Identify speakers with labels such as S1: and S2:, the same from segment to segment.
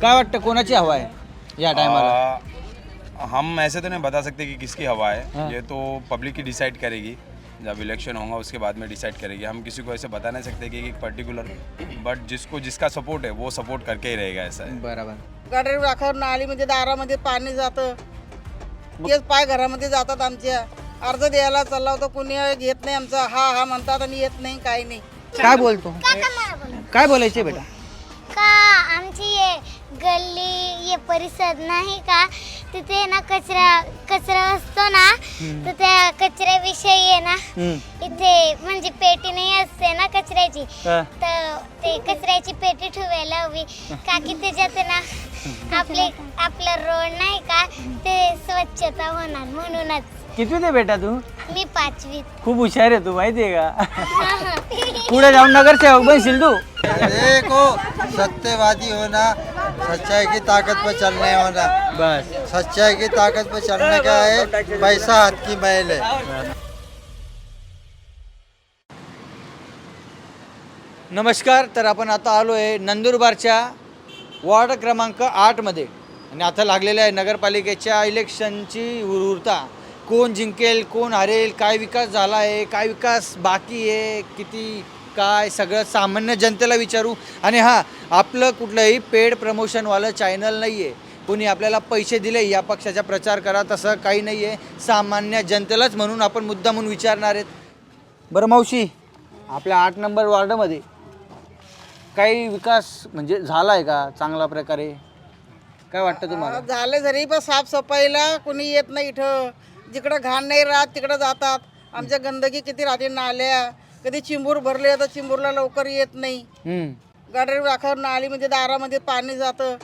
S1: काय वाटतं कोणाची हवा आहे या टायमाला?
S2: आ, हम ऐसे तो नहीं बता सकते कि किसकी हवा है।
S1: हाँ।
S2: ये तो पब्लिक ही डिसाइड करेगी। जब इलेक्शन होगा उसके बाद में डिसाइड करेगी। हम किसी को ऐसे बता नहीं सकते कि एक पर्टिकुलर बट जिसको जिसका सपोर्ट है वो सपोर्ट करके ही रहेगा ऐसा है।
S1: बरोबर।
S3: गटर राखावर नालीमध्ये दारामध्ये पाणी जातं तेच पाय घरामध्ये जातात आमच्या अर्ज द्यायला चालला होता कुणी घेत नाही आमचा हा हा म्हणतात आणि येत नाही काही नाही।
S1: काय बोलतो? काय बोलायचे बेटा?
S4: का आमची ये गल्ली ये परिसर नाही का? तिथे ना कचरा कचरा असतो ना तर त्या कचऱ्याविषयी आहे ना. इथे म्हणजे पेटी नाही असते ना कचऱ्याची. तर ते कचऱ्याची पेटी ठेवायला हवी. का की त्याच्यात ना आपले आपलं रोड नाही का ते स्वच्छता होणार म्हणूनच.
S1: किती ते बेटा तू?
S4: मी पाचवीत.
S1: खूप हुशार आहे तू माहितीये का? पुढे जाऊन नगरसेवक बनशील तू.
S5: देखो सत्यवादी होना सच्चाई की ताकत पर चलने होना
S1: बस।
S5: सच्चाई की ताकत पर चलने का है पैसा हाथ की मैल है।
S1: नमस्कार तर आपण आता आलो आहे नंदुरबारच्या वॉर्ड क्रमांक आठमध्ये आणि आता लागलेल्या आहे नगरपालिकेच्या इलेक्शनची उरता कोण जिंकेल कोण हरेल काय विकास झाला आहे काय विकास बाकी आहे किती काय सगळं सामान्य जनतेला विचारू. आणि हां आपलं कुठलंही पेड प्रमोशनवालं चॅनल नाही आहे कोणी आपल्याला पैसे दिले या पक्षाचा प्रचार करा तसं काही नाही आहे सामान्य जनतेलाच म्हणून आपण मुद्दा म्हणून विचारणार आहेत. बरं मावशी आपल्या आठ नंबर वॉर्डमध्ये काही विकास म्हणजे झाला आहे का चांगल्या प्रकारे? काय वाटतं तुम्हाला?
S3: झाले जरी पण साफसफाईला कुणी येत नाही इथं. जिकडं घाण नाही राहत तिकडं जातात. आमच्या गंदगी किती राहते नाल्या कधी चिंबूर भरले तर चिंबूरला लवकर येत नाही.
S1: हम्म.
S3: गटर राखावर नालीमध्ये दारामध्ये पाणी जातं.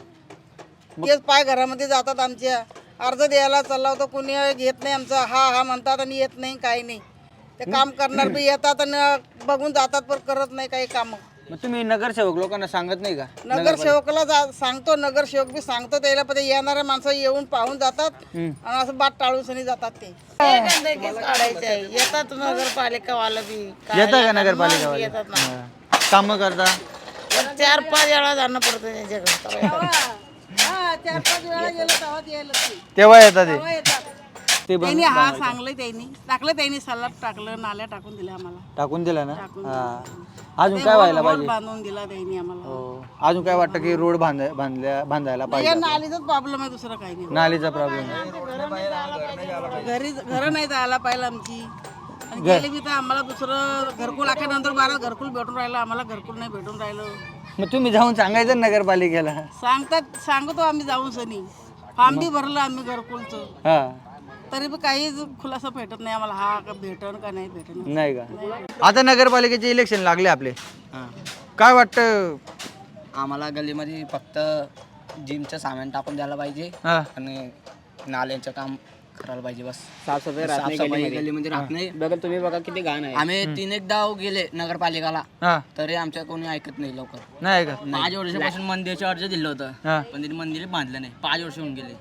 S3: तेच पाय घरामध्ये जातात आमच्या. अर्ज द्यायला चालला होता कुणी घेत नाही आमचा. हा हा म्हणतात आणि येत नाही काही नाही. ते काम करणार बी येतात आणि बघून जातात पण करत नाही काही काम.
S1: मग तुम्ही नगरसेवक लोकांना सांगत नाही का?
S3: नगरसेवकाला जा सांगतो नगरसेवक बी सांगतो त्याला पण ते येणाऱ्या माणसं येऊन पाहून जातात. आणि असं बाट टाळून सनी जातात ते. काढायचे. येतात नगरपालिका वाला बी.
S1: येतं का नगरपालिका
S3: येतात ना.
S1: कामं करता?
S3: पण चार पाच वेळा जाणं पडतं त्यांच्याकडे. चार पाच वेळा गेलं तेव्हा यायला ते.
S1: तेव्हा येतात ते.
S3: तेव्हा येतात.
S1: ते
S3: त्यांनी हा सांगलं त्यांनी. टाकलं त्यांनी सलाड टाकलं नाल्या टाकून दिल्या आम्हाला.
S1: टाकून दिला ना?
S3: टाकून
S1: हा. अजून काय व्हायला
S3: रोड
S1: पाहिजे?
S3: बांधून दिला त्यांनी आम्हाला.
S1: हो. अजून काय वाटतं की रोड बांध बांधल्या बांधायला
S3: या
S1: पाहिजे
S3: नालीचाच प्रॉब्लेम आहे दुसरं काही नाही.
S1: नालीचा प्रॉब्लेम आहे.
S3: घरी घरं नाही जायला पाहिजे आमची. आणि गेले बी तर आम्हाला दुसरं घरकुल आल्यानंतर बारा घरकुल भेटून राहिलं आम्हाला घरकुल नाही भेटून राहिलं.
S1: मग तुम्ही जाऊन सांगायचं ना नगरपालिकेला.
S3: सांगतात सांगतो आम्ही जाऊन सनी. फॉर्म बी भरलं आम्ही घरकुलचं.
S1: हा.
S3: तरी बी काहीच खुलासा भेटत नाही आम्हाला. हा का भेटन का नाही भेटन?
S1: नाही का? आता नगरपालिकेचे इलेक्शन लागले आपले. काय वाटतं?
S6: आम्हाला गल्लीमध्ये फक्त जिमचं सामान टाकून द्यायला पाहिजे
S1: हा.
S6: आणि नाल्यांचं काम करायला पाहिजे बस.
S7: साफसफाई राहत नाही
S6: साफसफाई
S7: गल्लीमध्ये.
S6: गल्लीमध्ये राहत नाही.
S7: बघा तुम्ही बघा किती घाण आहे.
S6: आम्ही तीन एकदा गेले नगरपालिकाला.
S1: हा.
S6: तरी आमच्या कोणी ऐकत नाही लवकर.
S1: नाही का?
S6: पाच वर्षापासून मंदिरचे अर्ज दिलं होतं.
S1: हा.
S6: पण त्यांनी मंदिर बांधलं नाही. पाच वर्ष होऊन गेले.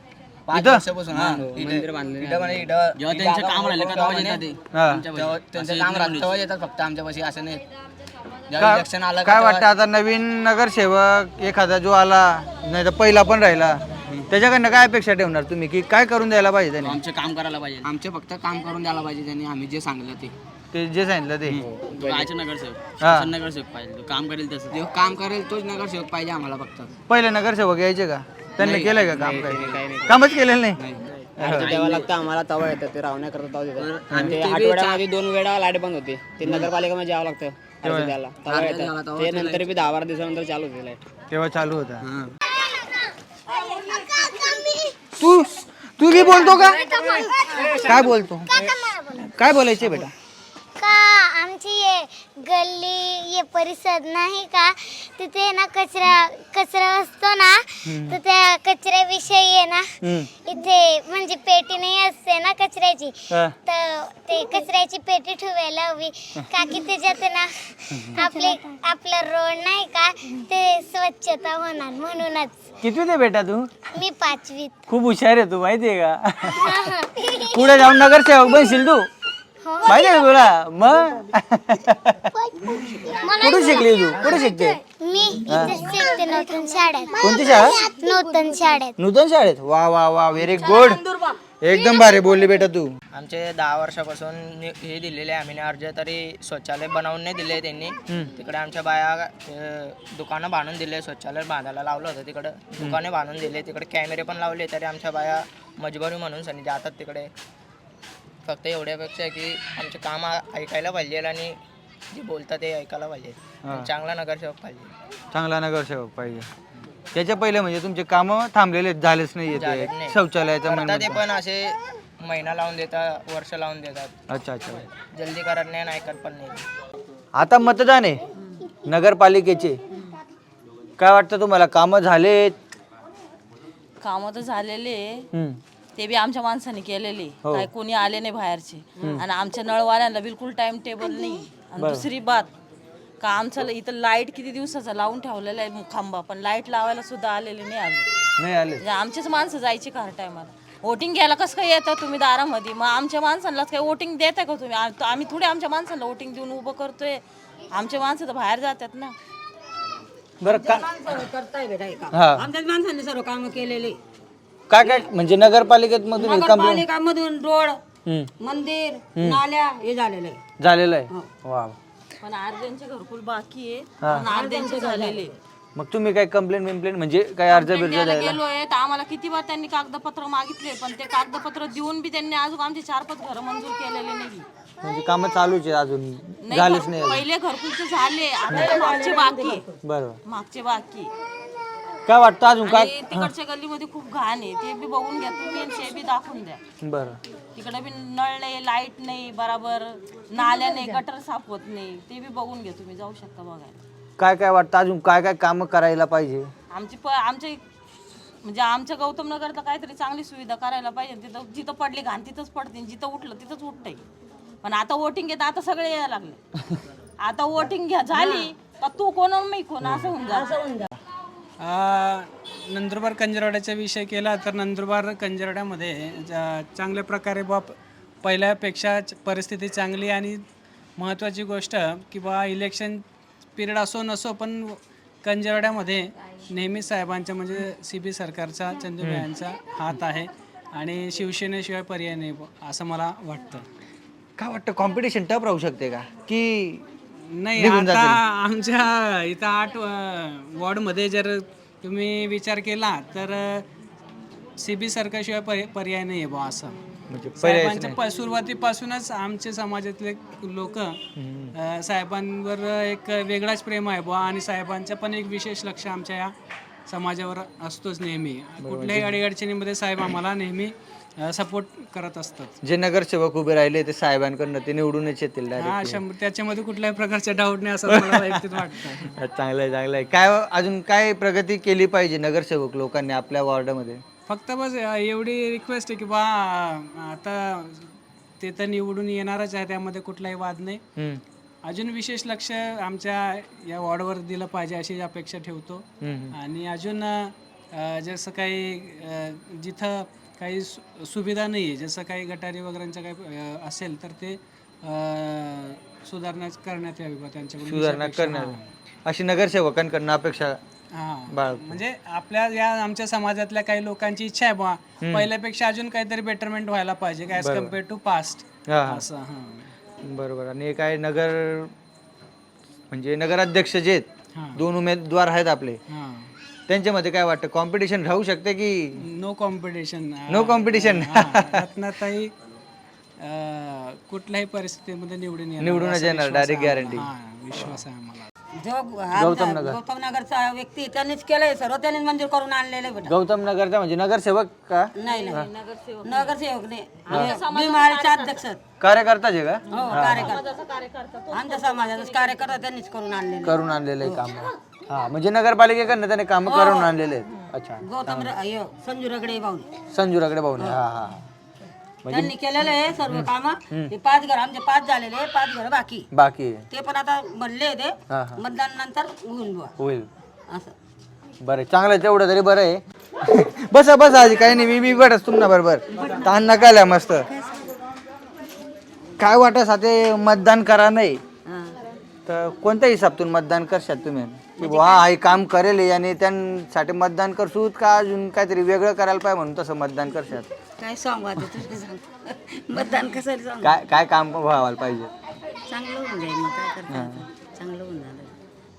S6: पाच
S1: इथं?
S6: वर्षापासून हा
S7: मंदिर बांधलं
S6: इथं म्हणे इथं जेव्हा त्यांचं काम राहिलं का तेव्हा येतात? ते
S1: हा.
S6: आमच्या तेव्हा त्यांचं काम राहिलं तेव्हा येतात फक्त आमच्यापाशी असं नाही. जेव्हा
S1: काय
S6: इलेक्शन आलं का
S1: काय
S6: तेव्हा-
S1: वाटतं आता नवीन नगरसेवक एखादा जो आला नाही तर पहिला पण राहिला त्याच्याकडनं काय अपेक्षा ठेवणार तुम्ही? की काय करून द्यायला पाहिजे त्याने?
S6: आमचे काम करायला पाहिजे. आमचे फक्त काम करून द्यायला पाहिजे त्यांनी आम्ही जे सांगलं ते.
S1: ते जे सांगितलं ते.
S6: राहायचं नगरसेवक.
S1: हा.
S6: नगरसेवक पाहिजे. तो काम करेल तसं. जो काम करेल तोच नगरसेवक पाहिजे आम्हाला फक्त.
S1: पहिले नगरसेवक यायचे का? त्यांनी केलंय का काम काय कामच केलेलं नाही?
S7: द्यावं लागतं आम्हाला तवा येतं ते रावण्या करता तवा देतात. ते आठवड्यामध्ये दोन वेळा लाइट बंद होते. ते नगरपालिकेमध्ये यावं लागतं अर्ज द्यायला तवा येतात ते नंतर बी दहा बारा दिवसानंतर चालू होते लाइट.
S1: तेव्हा चालू होता. तू तू बी बोलतो का? काय बोलतो? काय बोलायचे बेटा?
S4: का? आमची ये गल्ली ये परिसर नाही का? तिथे ना कचरा कचरा असतो ना तर त्या कचऱ्याविषयी आहे ना. इथे म्हणजे पेटी नाही असते ना कचऱ्याची. तर ते कचऱ्याची पेटी ठेवायला हवी. का की त्याच्यात ना आपले आपलं रोड नाही का ते स्वच्छता होणार म्हणूनच.
S1: किती ते बेटा तू?
S4: मी पाचवीत.
S1: खूप हुशार आहे तू माहितीये का? पुढे जाऊन नगरसेवक बनशील तू? माहिती आहे का तुला? मग? कुठे शिकली तू? कुठे शिकते?
S4: मी इथे शिकते नूतन शाळेत.
S1: कोणती शाळा?
S4: नूतन शाळेत.
S1: नूतन शाळेत? वा वा वा व्हेरी गुड एकदम भारी बोलली बेटा तू.
S6: आमचे दहा वर्षापासून नि- हे दिलेले आहे. आम्ही अर्ज तरी शौचालय बनवून नाही दिले त्यांनी. तिकडे आमच्या बाया अ, दुकानं बांधून दिले. शौचालय बांधायला लावलं होतं तिकडं. दुकाने बांधून दिले. तिकडे कॅमेरे पण लावले. तरी आमच्या बाया मजबुरी म्हणून सनी जातात तिकडे. फक्त एवढ्यापेक्षा की आमचे काम ऐकायला पाहिजे आणि जे बोलतात ते ऐकायला पाहिजे. चांगला नगरसेवक पाहिजे.
S1: चांगला नगरसेवक पाहिजे. त्याच्या पहिले म्हणजे तुमचे काम थांबलेले झालेच नाही
S6: झालेच
S1: येते
S6: नाही.
S1: शौचालयाचा
S6: करतात ते. पण. असे महिना लावून देतात वर्ष लावून देतात.
S1: अच्छा अच्छा.
S6: जल्दी करत नाही आणि ऐकत पण नाही.
S1: आता मतदान आहे नगरपालिकेचे. काय वाटतं तुम्हाला? कामं झालेत?
S8: कामं तर झालेले
S1: हम्म.
S8: ते बी आमच्या माणसाने केलेले.
S1: हो.
S8: काय कोणी आले नाही बाहेरचे. आणि आमच्या नळवाल्यांना बिलकुल टाइम टेबल नाही. आणि दुसरी बात का आमचं इथं लाइट किती दिवसाचा लावून ठेवलेला आहे खांबा पण लाइट लावायला सुद्धा आलेले नाही अजून.
S1: नाही आले.
S8: म्हणजे आमचेच माणसं जायची का टायमाला वोटिंग घ्यायला कसं काय येतं तुम्ही दारामध्ये? मग आमच्या माणसांनाच काय वोटिंग देताय का तुम्ही? आम्ही थोडे आमच्या माणसांना वोटिंग देऊन उभं करतोय. आमचे माणसं तर बाहेर जातात ना.
S1: बरं का
S9: करताय बेटा
S1: हा.
S9: आमच्याच माणसांनी सर्व कामं केलेले.
S1: काय काय म्हणजे नगरपालिकेत मधून हे कंप्लेंट
S9: नगरपालिकामधून रोड
S1: हम्म.
S9: मंदिर नाल्या हे झालेलं आहे.
S1: झालेलं आहे. वा.
S8: पण अर्ध्यांचे घरकुल बाकी आहे. अर्ध्यांचे झालेले
S1: मग तुम्ही काय कंप्लेंट बिम्प्लेंट म्हणजे काय अर्ज बिर्ज
S8: द्यायला गेलोय तर आम्हाला किती बार त्यांनी कागदपत्र मागितले पण ते कागदपत्र देऊन बी त्यांनी अजून आमचे चार पाच घर मंजूर केलेले नाही.
S1: म्हणजे कामं चालूच आहे अजून.
S8: नाही
S1: झालेच नाही.
S8: पहिले घरकुलचे झाले आता मागचे बाकी आहे.
S1: बरोबर.
S8: मागचे बाकी
S1: काय वाटतं अजून काय?
S8: आणि तिकडच्या गल्लीमध्ये खूप घाण आहे. ते बी बघून घ्या तुम्ही आणि ते बी दाखवून द्या.
S1: बरं.
S8: तिकडे बी नळ नाही लाइट नाही बराबर. नाल्या नाही गटर साफ होत नाही. ते बी बघून घ्या तुम्ही जाऊ शकता बघायला.
S1: काय काय वाटतं अजून? काय काय कामं करायला पाहिजे?
S8: आमची प आमच्या म्हणजे आमच्या गौतम नगरला काहीतरी चांगली सुविधा करायला पाहिजे. तिथं जिथं पडली घाण तिथंच पडते. जिथं उठलं तिथंच उठतंय. पण आता वोटिंग येत आता सगळे यायला लागले. आता वोटिंग घ्या झाली. का तू कोण मी कोण? असं होऊन जा
S10: नंदुरबार कंजरवाड्याचा विषय केला तर नंदुरबार कंजरवाड्यामध्ये चांगल्या प्रकारे बाप पहिल्यापेक्षा परिस्थिती चांगली आणि महत्त्वाची गोष्ट की बा इलेक्शन पिरियड असो नसो पण कंजरवाड्यामध्ये नेहमी साहेबांच्या म्हणजे सी बी सरकारचा चंदू यांचा हात आहे आणि शिवसेनेशिवाय पर्याय नाही असं मला वाटतं.
S1: काय वाटतं कॉम्पिटिशन टफ राहू शकते का? की
S10: नाही
S1: निघून
S10: आता आमच्या इथं आठ अ, वॉर्डमध्ये जर तुम्ही विचार केला तर सी बी सरकारशिवाय पर्याय पर्याय नाही आहे बुवा असं.
S1: म्हणजे पर्यायच
S10: साहेबांच्या प- सुरुवातीपासूनच आमचे समाजातले लोक साहेबांवर एक वेगळाच प्रेम आहे बुवा आणि साहेबांचं पण एक विशेष लक्ष आमच्या या समाजावर असतोच नेहमी. कुठल्याही अडीअडचणीमध्ये साहेब आम्हाला नेहमी सपोर्ट करत असतात.
S1: जे नगरसेवक उभे राहिले ते साहेबांकडनं ते निवडूनच येतील
S10: हा शंभर त्याच्यामध्ये कुठल्याही प्रकारचे डाऊट नाही असं मला वैयक्तिक वाटतं.
S1: चांगलं आहे चांगलं आहे. काय अजून काय प्रगती केली पाहिजे नगरसेवक लोकांनी आपल्या वॉर्डामध्ये?
S10: फक्त बस एवढी रिक्वेस्ट आहे की बा आता ते तर निवडून येणारच आहे त्यामध्ये कुठलाही वाद नाही.
S1: हम्म.
S10: अजून विशेष लक्ष आमच्या या वॉर्डवर दिलं पाहिजे अशी अपेक्षा ठेवतो. आणि अजून अ, जसं काही अ, जिथं काही सु- सुविधा नाही आहे जसं काही गटारी वगैरेंचं काही असेल तर ते सुधारणा करण्यात यावी बा त्यांच्याकडून.
S1: सुधारणा करणार अशी नगरसेवकांकडनं अपेक्षा
S10: हा. म्हणजे आपल्या या आमच्या समाजातल्या काही लोकांची इच्छा आहे बा पहिल्यापेक्षा अजून काहीतरी बेटरमेंट व्हायला पाहिजे ॲज कंपेअर टू पास्ट असं हां.
S1: बरोबर. आणि काय नगर म्हणजे नगराध्यक्ष जे आहेत दोन उमेदवार आहेत आपले. त्यांच्यामध्ये काय वाटतं? कॉम्पिटिशन राहू शकते की?
S10: No competition
S1: No competition.
S10: Ratnatai अं, कुठल्याही परिस्थितीमध्ये निवडून येणार
S1: निवडूनच
S10: असा
S1: येणार,
S10: विश्वास
S1: direct
S10: आहे
S1: guarantee.
S10: आम्हाला. हां, विश्वास आहे आम्हाला.
S9: जो गौतम गौतम नगरचा व्यक्ती त्यांनीच केलंय सर्व त्यांनीच मंजूर करून आणलेलं आहे बेटा.
S1: गौतम नगरचा म्हणजे नगरसेवक का?
S9: नाही नाही नगरसेवक नाही. आम्ही महाराजचे अध्यक्ष आहेत.
S1: कार्यकर्ताच आहे का?
S9: हो कार्यकर्ता. आमच्या समाजाचा कार्यकर्ता त्यांनीच करून आणलेले.
S1: करून आणलेलं आहे काम. हा म्हणजे नगरपालिकेकडनं त्याने काम करून आणलेले आहेत. अच्छा.
S9: गौतम र- अय्यो, संजू रगडे भाऊ
S1: संजूराकडे भाऊने हा. हा
S9: त्यांनी केलेलं आहे सर्व काम. ते पाच घर आमचे पाच झालेले आहे, पाच घर बाकी.
S1: बाकी. आहे.
S9: ते पण आता म्हणले ते
S1: हा. हा
S9: मतदान नंतर होऊन बुवा.
S1: होईल.
S9: असं.
S1: बरं चांगलं आहे तेवढं तरी बरं आहे. बसा बसा आजी काही नाही मी मी बरंच तुम्हाला बरोबर ताण नका आल्या मस्त. काय वाटत साथे मतदान करा नाही.
S9: हा.
S1: तर कोणत्या हिसाबतून मतदान करशात तुम्ही? की बुवा हा हे काम करेल आणि त्यांसाठी मतदान करसूत का अजून काहीतरी वेगळं करायला पाहिजे म्हणून तसं मतदान करशात
S9: काय सांगू आता तुझे सांग. मतदान कशाला सांगू?
S1: काय काय काम व्हायला पाहिजे?
S9: चांगलं होऊन जाईल मग काय करता आता? चांगलं होऊन झालं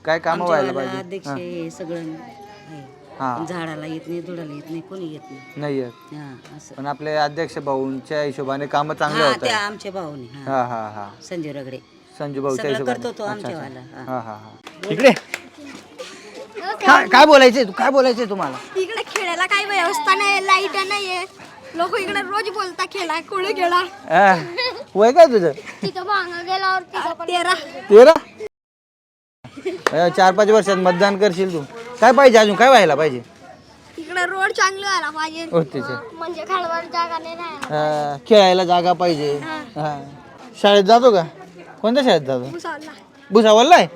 S1: काय काम
S9: आमच्या
S1: व्हायला
S9: वाला
S1: पाहिजे?
S9: अध्यक्ष हे. सगळं आहे.
S1: हा.
S9: पण झाडाला येत नाही धुडाला येत नाही कोणी येत नाही.
S1: नाही आहेत
S9: हा असं.
S1: पण आपले अध्यक्ष भाऊंच्या हिशोबाने कामं चांगले
S9: हा
S1: होत
S9: त्या आमच्या भाऊने हा.
S1: हा हा हा.
S9: संजय रगडे.
S1: संजू भाऊच्या
S9: सगळं
S1: हिशोबाने.
S9: करतो तो हा.
S1: हा हा हा. इकडे. काय काय बोलायचंय तू? काय बोलायचंय तुम्हाला?
S4: इकडे खेळायला काही व्यवस्था नाही लाइट नाहीये. लोक इकडे रोज बोलता खेळा कुठे खेळा.
S1: हा. वय काय तुझं?
S4: तिथं भांग गेल्यावर तेरा.
S1: तेरा? अ, चार पाच वर्षात मतदान करशील तू. काय पाहिजे अजून? काय व्हायला पाहिजे?
S4: इकडे रोड चांगलं व्हायला पाहिजे.
S1: हो
S4: म्हणजे खालवर जागा नाही राहायला
S1: अ, खेळायला जागा पाहिजे. हा. शाळेत जातो का? कोणत्या शाळेत जातो?
S4: भुसावळला.
S1: भुसावळला आहे?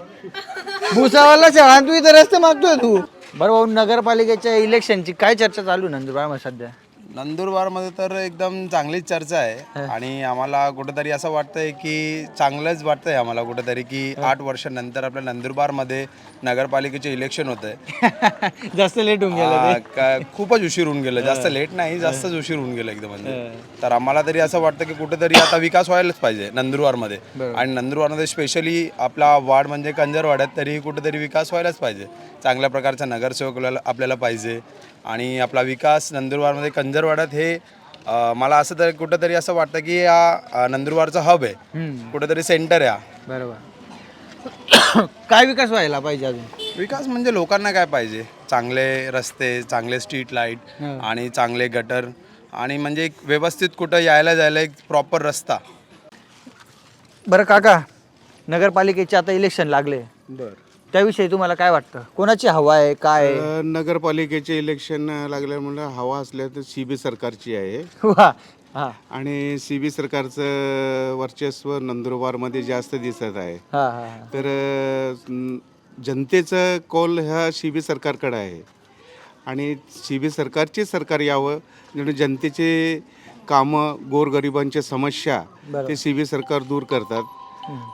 S1: भुसावळला शाळा तू इथं रस्ते मागतोय तू. बरं भाऊ नगरपालिकेच्या इलेक्शनची काय चर्चा चालू आहे मग सध्या?
S2: नंदुरबारमध्ये तर एकदम चांगलीच चर्चा आहे. आणि आम्हाला कुठेतरी असं वाटतंय की चांगलंच वाटतंय आम्हाला कुठेतरी की आठ वर्षानंतर आपल्या नंदुरबारमध्ये नगरपालिकेचे इलेक्शन होत आहे
S1: जास्त लेट होऊन गेलं
S2: खूपच उशीर होऊन गेलं. जास्त लेट नाही जास्तच उशीर होऊन गेलं एकदम म्हणजे. तर आम्हाला तरी असं वाटतं की कुठेतरी आता विकास व्हायलाच पाहिजे नंदुरबारमध्ये. आणि नंदुरबारमध्ये स्पेशली आपला वार्ड म्हणजे कंजरवाड्यात तरी कुठेतरी विकास व्हायलाच पाहिजे. चांगल्या प्रकारचा नगरसेवक आपल्याला आपल्याला पाहिजे. आणि आपला विकास नंदुरबारमध्ये कंजरवाड्यात हे अं, मला असं तर कुठंतरी असं वाटतं की हा अं, नंदुरबारचा हब आहे. कुठेतरी सेंटर आहे हा.
S1: बरोबर. काय विकास व्हायला पाहिजे अजून?
S2: विकास म्हणजे लोकांना काय पाहिजे? चांगले रस्ते चांगले स्ट्रीट लाइट आणि चांगले गटर आणि म्हणजे एक व्यवस्थित कुठं यायला जायला एक प्रॉपर रस्ता.
S1: बरं काका नगरपालिकेचे आता इलेक्शन लागले.
S11: बर.
S1: त्याविषयी तुम्हाला काय वाटतं? कोणाची हवा आहे? काय आहे?
S11: अ, नगरपालिकेचे इलेक्शन लागल्यामुळे हवा असल्या तर सी बी सरकारची आहे.
S1: वा हा.
S11: आणि सी बी सरकारचं वर्चस्व नंदुरबारमध्ये जास्त दिसत आहे.
S1: हा हा हा.
S11: तर अ, न- जनतेचं कौल ह्या सी बी सरकारकडे आहे. आणि सी बी सरकारचे सरकार यावं म्हणजे जनतेचे कामं गोरगरिबांच्या समस्या ते सी बी सरकार दूर करतात.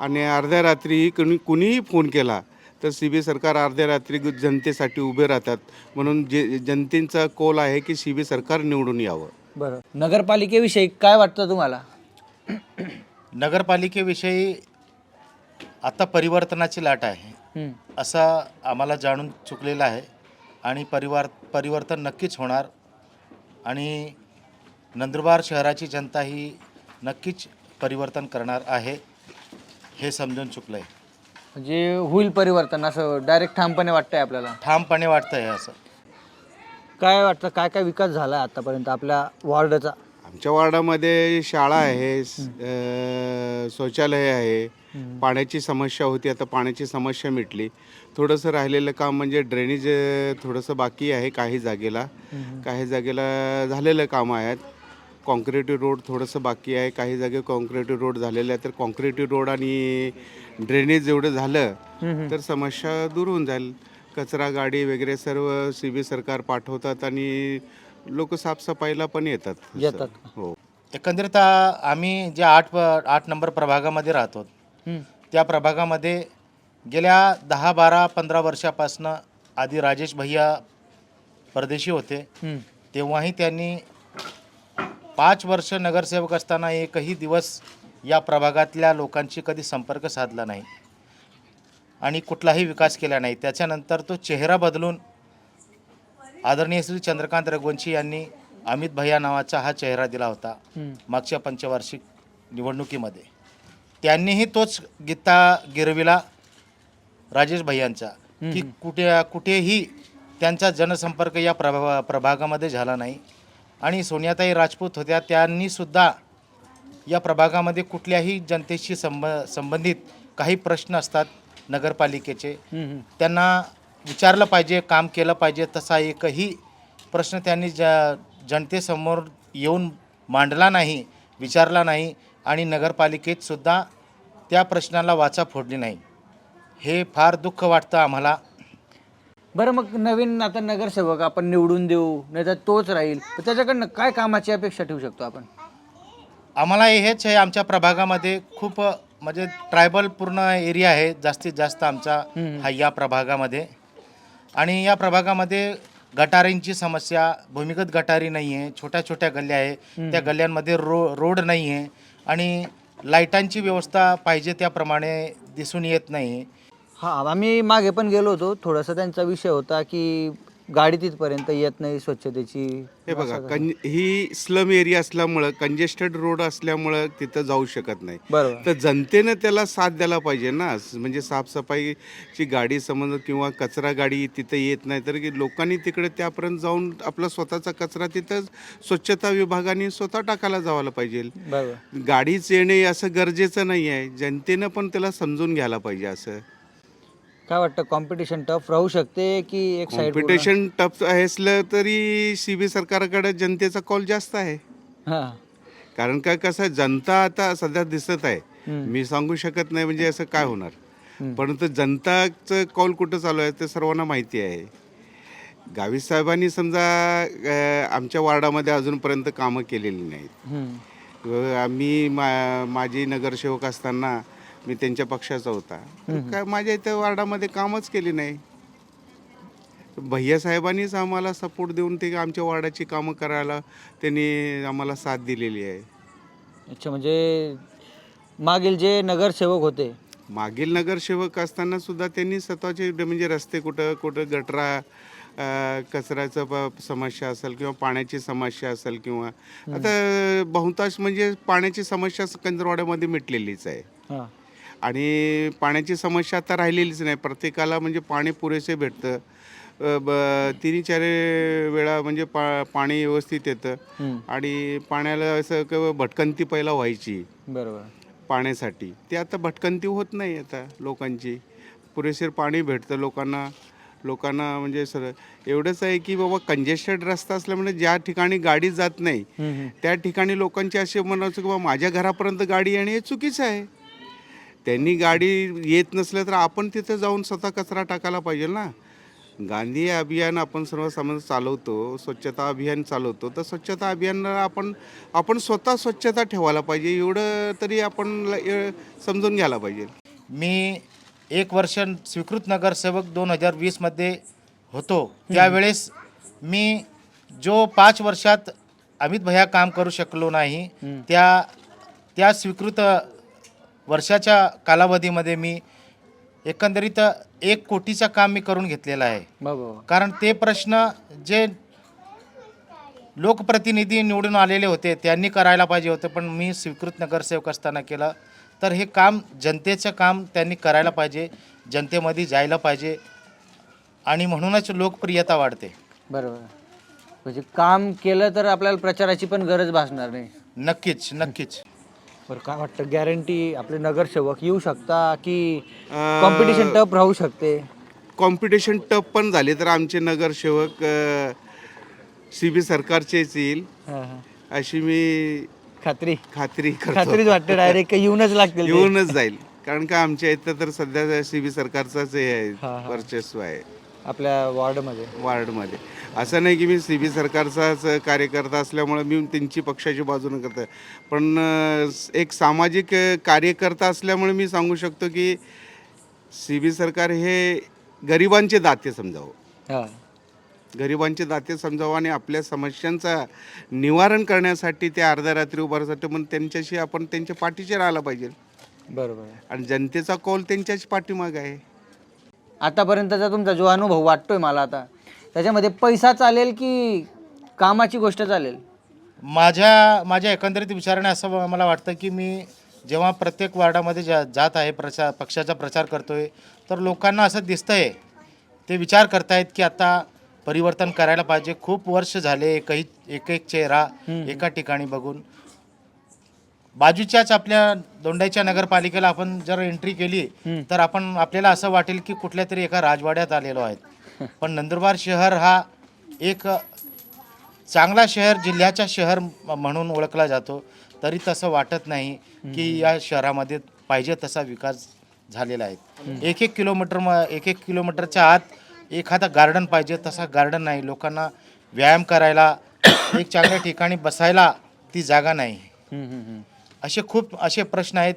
S11: आणि अर्ध्या रात्री कुणी कुणीही फोन केला तर सी बी सरकार अर्ध्या रात्री जनतेसाठी उभे राहतात. म्हणून जे जनतेचा कौल आहे की सी बी सरकार निवडून यावं.
S1: बरं. नगरपालिकेविषयी काय वाटतं तुम्हाला?
S12: नगरपालिकेविषयी आता परिवर्तनाची लाट आहे. असं आम्हाला जाणून चुकलेलं आहे. आणि परिवार परिवर्तन नक्कीच होणार. आणि नंदुरबार शहराची जनता ही नक्कीच परिवर्तन करणार आहे हे समजून चुकलं आहे
S1: म्हणजे होईल परिवर्तन असं डायरेक्ट ठामपणे वाटतंय आपल्याला?
S12: ठामपणे वाटतं आहे असं.
S1: काय वाटतं काय काय विकास झाला आहे आतापर्यंत आपल्या वॉर्डाचा?
S11: आमच्या वार्डामध्ये शाळा आहे स- अ, शौचालय आहे. पाण्याची समस्या होती आता पाण्याची समस्या मिटली. थोडंसं राहिलेलं काम म्हणजे ड्रेनेज अ, थोडंसं बाकी आहे काही जागेला. काही जागेला झालेलं काम आहेत कॉन्क्रिटिव्ह रोड थोडंसं बाकी आहे. काही जागे कॉन्क्रिटिव्ह रोड झालेलं आहे तर कॉन्क्रिटिव्ह रोड आणि ड्रेनेज एवढं झालं तर समस्या दूर होऊन जाईल. कचरा गाडी वगैरे सर्व सी बी सरकार पाठवतात आणि लोक साफसफाईला पण येतात.
S1: येतात.
S11: हो.
S12: एकंदरीत आम्ही ज्या आठ प- आठ नंबर प्रभागामध्ये राहतो त्या प्रभागामध्ये गेल्या दहा बारा पंधरा वर्षापासनं आधी राजेश भैया परदेशी होते. तेव्हाही त्यांनी पाच वर्ष नगरसेवक असताना एकही दिवस या प्रभागातल्या लोकांशी कधी संपर्क साधला नाही आणि कुठलाही विकास केला नाही. त्याच्यानंतर तो चेहरा बदलून आदरणीय श्री चंद्रकांत रघुवंशी यांनी अमित भैया नावाचा हा चेहरा दिला होता मागच्या पंचवार्षिक निवडणुकीमध्ये. त्यांनीही तोच गीता गिरविला राजेश भैयांचा की कुठे कुठेही त्यांचा जनसंपर्क या प्रभा प्रभागामध्ये झाला नाही. आणि सोनियाताई राजपूत होत्या त्यांनी सुद्धा या प्रभागामध्ये कुठल्याही जनतेशी संब संबंधित काही प्रश्न असतात नगरपालिकेचे त्यांना विचारलं पाहिजे काम केलं पाहिजे तसा एकही प्रश्न त्यांनी ज जनतेसमोर येऊन मांडला नाही विचारला नाही आणि नगरपालिकेत सुद्धा त्या प्रश्नाला वाचा फोडली नाही. हे फार दुःख वाटतं आम्हाला.
S1: बरं मग नवीन आता नगरसेवक आपण निवडून देऊ नाही तर तोच राहील. तर त्याच्याकडनं काय कामाची अपेक्षा ठेवू शकतो आपण?
S12: आम्हाला हेच आहे आमच्या प्रभागामध्ये खूप म्हणजे ट्रायबल पूर्ण एरिया आहे जास्तीत जास्त आमचा हा या प्रभागामध्ये. आणि या प्रभागामध्ये गटारींची समस्या भूमिगत गटारी नाही आहे छोट्या छोट्या गल्ल्या आहे त्या गल्ल्यांमध्ये रो रोड नाही आहे. आणि लाईटांची व्यवस्था पाहिजे त्याप्रमाणे दिसून येत नाही.
S1: हा आम्ही मागे पण गेलो होतो. थोडासा त्यांचा विषय होता की गाडी तिथपर्यंत येत नाही स्वच्छतेची.
S11: हे बघा कं ही स्लम एरिया असल्यामुळं कंजेस्टेड रोड असल्यामुळं तिथं जाऊ शकत नाही.
S1: बरोबर.
S11: तर जनतेनं त्याला साथ द्यायला पाहिजे ना. स- म्हणजे साफसफाईची गाडी समज किंवा कचरा गाडी तिथं येत नाही तर की लोकांनी तिकडे त्यापर्यंत जाऊन आपला स्वतःचा कचरा तिथं स्वच्छता विभागाने स्वतः टाकायला जावायला पाहिजे.
S1: बरोबर.
S11: गाडीच येणे असं गरजेचं नाही आहे जनतेनं पण त्याला समजून घ्यायला पाहिजे असं.
S1: काय वाटतं कॉम्पिटिशन टफ राहू शकते की एक साईड
S11: कॉम्पिटिशन टफ असलं तरी सी बी सरकारकडे जनतेचा कॉल जास्त आहे.
S1: हा.
S11: कारण काय कसं आहे, जनता आता सध्या दिसत आहे. मी सांगू शकत नाही म्हणजे असं काय होणार. परंतु जनताचं कॉल कुठं चालू आहे ते सर्वांना माहिती आहे. गावित साहेबांनी समजा आमच्या वार्डामध्ये अजूनपर्यंत कामं केलेली नाहीत. आम्ही मा माझी नगरसेवक असताना मी त्यांच्या पक्षाचा होता. काय माझ्या इथं वार्डामध्ये कामच केली नाही. भैया साहेबांनीच आम्हाला सपोर्ट देऊन ते आमच्या वार्डाची कामं करायला त्यांनी आम्हाला साथ दिलेली आहे.
S1: अच्छा म्हणजे मागील जे नगरसेवक होते.
S11: मागील नगरसेवक असताना सुद्धा त्यांनी स्वतःचे म्हणजे रस्ते कुठं कुठं गटरा कचऱ्याचं प- समस्या असेल किंवा पाण्याची समस्या असेल किंवा आता बहुतांश म्हणजे पाण्याची समस्या कंजरवाड्यामध्ये मिटलेलीच आहे. आणि पाण्याची समस्या आता राहिलेलीच नाही. प्रत्येकाला म्हणजे पाणी पुरेसे भेटतं. ब तिन्ही चार वेळा म्हणजे पा पाणी व्यवस्थित येतं. आणि पाण्याला असं क- भटकंती पहिला व्हायची.
S1: बरोबर.
S11: पाण्यासाठी. ते आता भटकंती होत नाही आता लोकांची. पुरेशीर पाणी भेटतं लोकांना. लोकांना म्हणजे सर एवढंच आहे की बाबा कंजेस्टेड रस्ता असल्यामुळे ज्या ठिकाणी गाडी जात नाही त्या ठिकाणी लोकांचे असे म्हणायचं की बाबा माझ्या घरापर्यंत गाडी येणे हे चुकीचं आहे. त्यांनी गाडी येत नसलं तर आपण तिथं जाऊन स्वतः कचरा टाकायला पाहिजे ना. गांधी अभियान आपण सर्व समाज चालवतो स्वच्छता अभियान चालवतो तर स्वच्छता अभियानाला आपण आपण स्वतः स्वच्छता ठेवायला पाहिजे एवढं तरी आपण समजून घ्यायला पाहिजे.
S12: मी एक वर्ष स्वीकृत नगरसेवक दोन हजार वीसमध्ये होतो. त्यावेळेस मी जो पाच वर्षात अमित भैया काम करू शकलो नाही त्या त्या स्वीकृत वर्षाच्या कालावधीमध्ये मी एकंदरीत एक कोटीचं काम मी करून घेतलेलं आहे. कारण ते प्रश्न जे लोकप्रतिनिधी निवडून आलेले होते त्यांनी करायला पाहिजे होते पण मी स्वीकृत नगरसेवक असताना केलं. तर हे काम जनतेचं काम त्यांनी करायला पाहिजे जनतेमध्ये जायला पाहिजे आणि म्हणूनच लोकप्रियता वाढते.
S1: बरोबर. म्हणजे काम केलं तर आपल्याला प्रचाराची पण गरज भासणार नाही.
S12: नक्कीच नक्कीच.
S1: बरं काय वाटतं? गॅरंटी आपले नगरसेवक येऊ शकता की कॉम्पिटिशन टफ राहू शकते?
S11: कॉम्पिटिशन टफ पण झाले तर आमचे नगरसेवक सी बी सरकारचेच येईल.
S1: हा, हा.
S11: अशी मी
S1: खात्री.
S11: खात्री
S1: खात्रीच वाटतं डायरेक्ट येऊनच लागतील ते.
S11: येऊनच जाईल. कारण का आमच्या इथं तर सध्या सी बी सरकारचाच हे आहे
S1: हा, हा.
S11: वर्चस्व आहे.
S1: आपल्या वॉर्डमध्ये
S11: वार्डमध्ये असं नाही की मी सी बी सरकारचाच कार्यकर्ता असल्यामुळे मी त्यांची पक्षाची बाजूने करतो पण एक सामाजिक कार्यकर्ता असल्यामुळे मी सांगू शकतो की सी बी सरकार हे गरिबांचे दाते समजावं.
S1: हा.
S11: गरिबांचे दाते समजावं आणि आपल्या समस्यांचा निवारण करण्यासाठी ते अर्ध्या रात्री उभारसाठी म्हणून त्यांच्याशी आपण त्यांच्या पाठीशी राहायला पाहिजे.
S1: बरोबर.
S11: आणि जनतेचा कौल त्यांच्याच पाठीमाग आहे.
S1: आतापर्यंतचा तुमचा जो अनुभव वाटतोय मला आता त्याच्यामध्ये पैसा चालेल की कामाची गोष्ट चालेल?
S12: माझ्या माझ्या एकंदरीत विचाराने असं मला वाटतं की मी जेव्हा प्रत्येक वार्डामध्ये जा जात आहे प्रचार पक्षाचा प्रचार करतोय तर लोकांना असं दिसतंय ते विचार करतायत की आता परिवर्तन करायला पाहिजे. खूप वर्ष झाले एकही एक एक चेहरा एका ठिकाणी बघून. बाजूच्याच आपल्या दोंडाईच्या नगरपालिकेला आपण जर एंट्री केली तर आपण आपल्याला असं वाटेल की कुठल्या तरी एका राजवाड्यात आलेलो आहेत. पण नंदुरबार शहर हा एक चांगला शहर जिल्ह्याचा शहर म्हणून ओळखला जातो. तरी तसं वाटत नाही की या शहरामध्ये पाहिजे तसा विकास झालेला आहे. एक एक किलोमीटर म एक एक किलोमीटरच्या आत एखादा गार्डन पाहिजे तसा गार्डन नाही. लोकांना व्यायाम करायला एक चांगल्या ठिकाणी बसायला ती जागा नाही. असे खूप असे प्रश्न आहेत.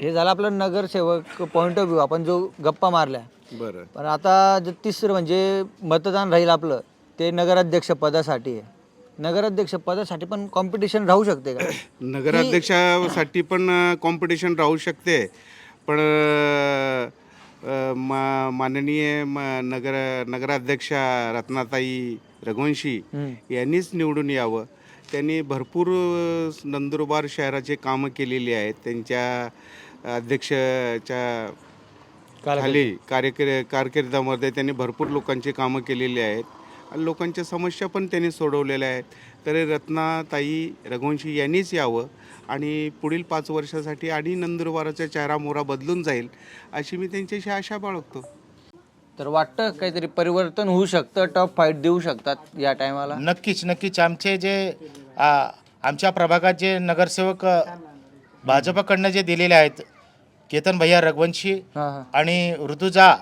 S1: हे झालं आपलं नगरसेवक पॉईंट ऑफ व्ह्यू आपण जो गप्पा मारल्या
S11: बरं.
S1: पण आता जे तिसरं म्हणजे मतदान राहील आपलं ते नगराध्यक्ष पदासाठी आहे. नगराध्यक्ष पदासाठी पण कॉम्पिटिशन राहू शकते का?
S11: नगराध्यक्षासाठी पण कॉम्पिटिशन राहू शकते. पण अ, मा माननीय म नगर नगराध्यक्षा रत्नाताई रघुवंशी यांनीच निवडून यावं. त्यांनी भरपूर अ, नंदुरबार शहराचे कामं केलेली आहेत. त्यांच्या अध्यक्षच्या खाली कार्यकिर कारकिर्दामध्ये त्यांनी भरपूर लोकांची कामं केलेली आहेत. आणि लोकांच्या समस्या पण त्यांनी सोडवलेल्या आहेत. तरी रत्नाताई रघुवंशी यांनीच यावं आणि पुढील पाच वर्षासाठी आणि नंदुरबाराचा चेहरा मोहरा बदलून जाईल अशी मी त्यांच्याशी आशा बाळगतो.
S1: तर वाटतं काहीतरी परिवर्तन होऊ शकतं टफ फाईट देऊ शकतात या टायमाला?
S12: नक्कीच नक्कीच. आमचे जे आ, आमच्या प्रभागात जे नगरसेवक भाजपकडनं जे दिलेले आहेत केतन भैया रघुवंशी
S1: हां हां.
S12: आणि ऋतुजा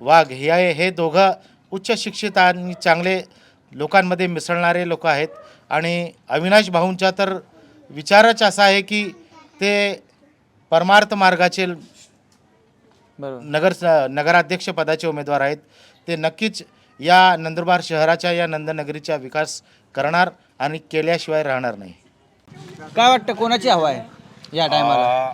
S12: वाघ हे आहे- हे दोघं उच्च शिक्षित आणि चांगले लोकांमध्ये मिसळणारे लोक आहेत. आणि अविनाश भाऊंचा तर विचारच असा आहे की ते परमार्थ मार्गाचे
S1: बरोबर.
S12: नगर नगराध्यक्ष पदाचे उमेदवार आहेत. ते नक्कीच या नंदुरबार शहराच्या या नंदनगरीचा विकास करणार आणि केल्याशिवाय राहणार नाही.
S1: काय वाटतं कोणाची हवा आहे या टायमाला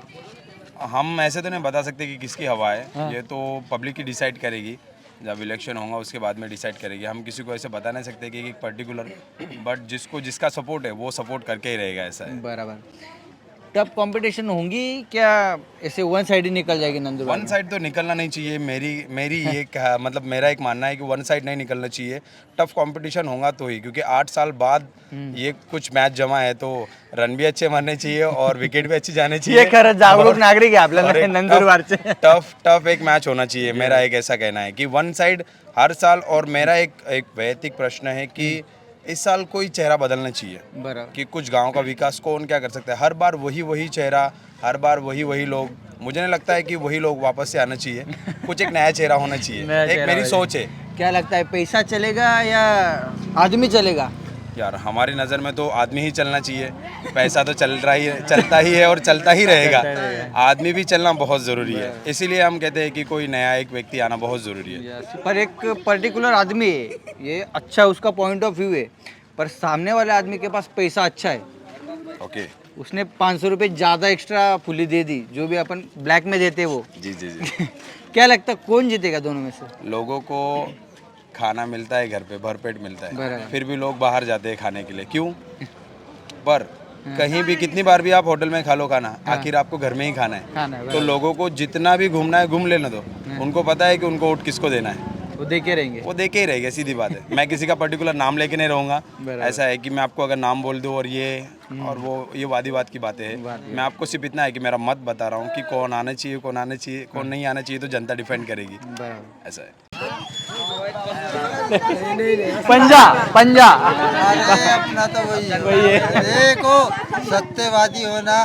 S2: हम ऐसे तो नहीं बता सकते कि किसकी हवा है। ये तो पब्लिक ही डिसाइड करेगी। जब इलेक्शन होगा उसके बाद में डिसाइड करेगी। हम किसी को ऐसे बता नहीं सकते कि एक पर्टिकुलर बट जिसको जिसका सपोर्ट है वो सपोर्ट करके ही रहेगा ऐसा है।
S1: बराबर। टफ कंपटीशन होंगी क्या ऐसे वन साइड ही निकल जाएगी नंदुरबार
S2: वन साइड तो निकलना नहीं चाहिए मेरी मेरी ये मतलब मेरा एक मानना है कि वन साइड नहीं निकलना चाहिए। टफ कंपटीशन होगा तो ही क्योंकि आठ साल बाद ये कुछ मैच जमा है तो रन भी अच्छे मारने चाहिए और विकेट भी अच्छी जाने चाहिए।
S1: ये खरंच जागरूक नागरिक आहे आपल्याला
S2: और एक
S1: नंदुरबारचे
S2: टफ टफ एक मैच होना चाहिए मेरा एक ऐसा कहना है कि वन साइड हर साल और मेरा एक एक वैयक्तिक प्रश्न है कि इस साल कोई चेहरा बदलना चाहिए।
S1: बराबर।
S2: कि कुछ गाँव का विकास कौन क्या कर सकता है। हर बार वही वही चेहरा हर बार वही वही लोग। मुझे नहीं लगता है कि वही लोग वापस से आना चाहिए। कुछ एक नया चेहरा होना चाहिए। एक मेरी सोच है।
S1: क्या लगता है पैसा चलेगा या आदमी चलेगा?
S2: यार हमारी नज़र में तो आदमी ही चलना चाहिए। पैसा तो चल रहा ही है चलता ही है और चलता ही रहेगा। आदमी भी चलना बहुत ज़रूरी है। इसीलिए हम कहते हैं कि कोई नया एक व्यक्ति आना बहुत ज़रूरी है।
S1: पर एक पर्टिकुलर आदमी है। ये अच्छा उसका पॉइंट ऑफ़ व्यू है। पर सामने वाले आदमी के पास पैसा अच्छा है।
S2: ओके
S1: उसने पाँच सौ रुपये ज़्यादा एक्स्ट्रा फुली दे दी जो भी अपन ब्लैक में देते वो।
S2: जी जी जी।
S1: क्या लगता है कौन जीतेगा दोनों में से?
S2: लोगों को खाना मिलता है घर पे भरपेट मिलता है। फिर भी लोग बाहर जाते हैं खाने के लिए। क्यों? पर कहीं भी कितनी बार भी आप होटल में खा लो खाना आखिर आपको घर में ही खाना है।
S1: खाना
S2: तो लोगों को जितना भी घूमना है घूम लेना दो। उनको पता है कि उनको वोट किसको देना है।
S1: वो देखे रहेंगे।
S2: वो देखे ही रहेगा सीधी बात है। मैं किसी का पर्टिकुलर नाम लेके नहीं रहूँगा। ऐसा है कि मैं आपको अगर नाम बोल दूँ और ये और वो ये वादी बात की बातें हैं। मैं आपको सिर्फ़ इतना है कि मेरा मत बता रहा हूँ कि कौन आना चाहिए कौन आना चाहिए कौन नहीं आना चाहिए तो जनता डिफेंड करेगी। ऐसा है।
S1: पंजा पंजा।
S5: अरे अपना तो वही है। देखो सत्यवादी होना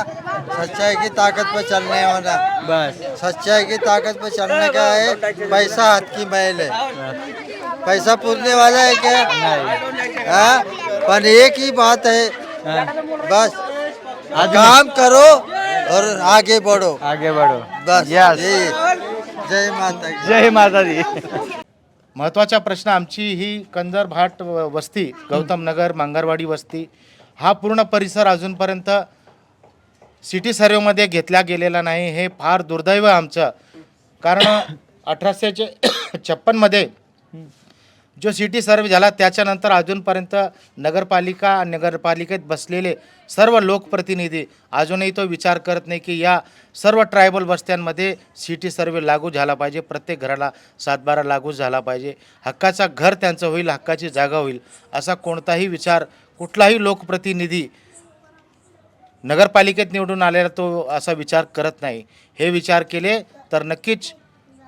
S5: सच्चाई की ताकत पर चलने होना
S1: बस।
S5: सच्चाई की ताकत पर चलने का है पैसा हाथ की मैल है। पैसा पूछने वाला है क्या? हाँ? पर एक ही बात है। बस। काम करो और आगे बढ़ो।
S1: आगे बढ़ो।
S5: बस. यही जय माता
S1: जय माता दी।
S12: महत्त्वाचा प्रश्न आमची ही कंजर भाट व- वस्ती गौतम नगर मांगरवाडी वस्ती हा पूर्ण परिसर अजूनपर्यंत सिटी सर्वेमध्ये घेतला गेलेला नाही हे फार दुर्दैव आमचं. कारण अठराशे छप्पनमध्ये जो सिटी सर्वे झाला त्याच्यानंतर अजूनपर्यंत नगरपालिका नगरपालिकेत बसलेले सर्व लोकप्रतिनिधी अजूनही तो विचार करत नाही की या सर्व ट्रायबल वस्त्यांमध्ये सिटी सर्वे लागू झाला पाहिजे प्रत्येक घराला सातबारा लागू झाला पाहिजे हक्काचा घर त्यांचं होईल हक्काची जागा होईल असा कोणताही विचार कुठलाही लोकप्रतिनिधी नगरपालिकेत निवडून आलेला तो असा विचार करत नाही. हे विचार केले तर नक्कीच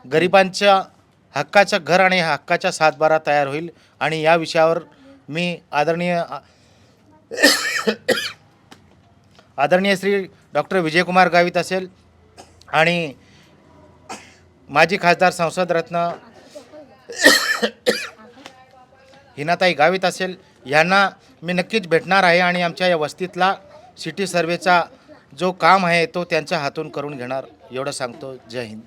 S12: गरिबांच्या हक्काचं घर आणि हक्काचा सातबारा तयार होईल. आणि या विषयावर मी आदरणीय आदरणीय श्री डॉक्टर विजयकुमार गावित असेल आणि माजी खासदार संसद रत्न हिनाताई गावित असेल. यांना मी नक्कीच भेटणार आहे आणि आमच्या या वस्तीतला सिटी सर्वेचा जो काम आहे तो त्यांच्या हातून करून घेणार. एवढं सांगतो. जय हिंद.